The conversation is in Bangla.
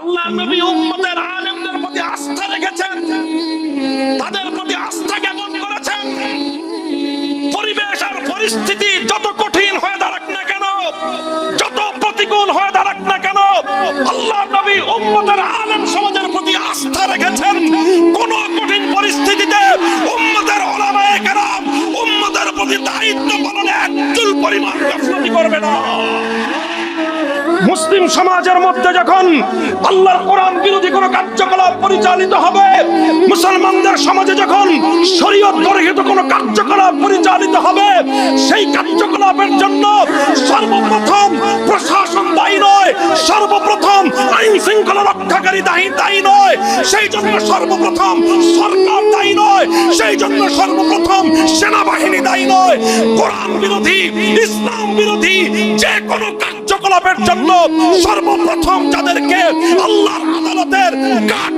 আল্লাহ নবী উম্মতের আলেমদের প্রতি আস্থা রেখেছেন। তাদের প্রতি আস্থা জ্ঞাপন করেছেন। পরিবেশ আর পরিস্থিতি যত কঠিন হয়ে দাঁড়াক না কেন, যত প্রতিকূল হয়ে দাঁড়াক না কেন, আল্লাহ নবী উম্মতের আলেম সমাজের প্রতি আস্থা রেখেছেন। কোন কঠিন পরিস্থিতিতে উম্মতের ওলামায়ে কেরাম উম্মতের প্রতি দায়িত্ব পালনে একচুল পরিমাণ গাফলতি করবে না। মুসলিম সমাজের মধ্যে যখন আল্লাহর কোরআন বিরোধী কোন কার্যকলাপ পরিচালিত হবে, মুসলমানদের সমাজে যখন শরীয়ত গর্হিত কোন কার্যকলাপ পরিচালিত হবে, সেই কার্যকলাপের জন্য সর্বপ্রথম প্রশাসন দায়ী নয়, সর্বপ্রথম আইন শৃঙ্খলা রক্ষাকারী দায়ী দায়ী নয়। সেই জন্য সর্বপ্রথম সরকার নয়, সেই জন্য সর্বপ্রথম সেনাবাহিনী দায়ী নয়, কোরআন বিরোধী, ইসলাম বিরোধী, যে কোনো কার্যকলাপের জন্য সর্বপ্রথম যাদেরকে আল্লাহর আদালতের কাঠ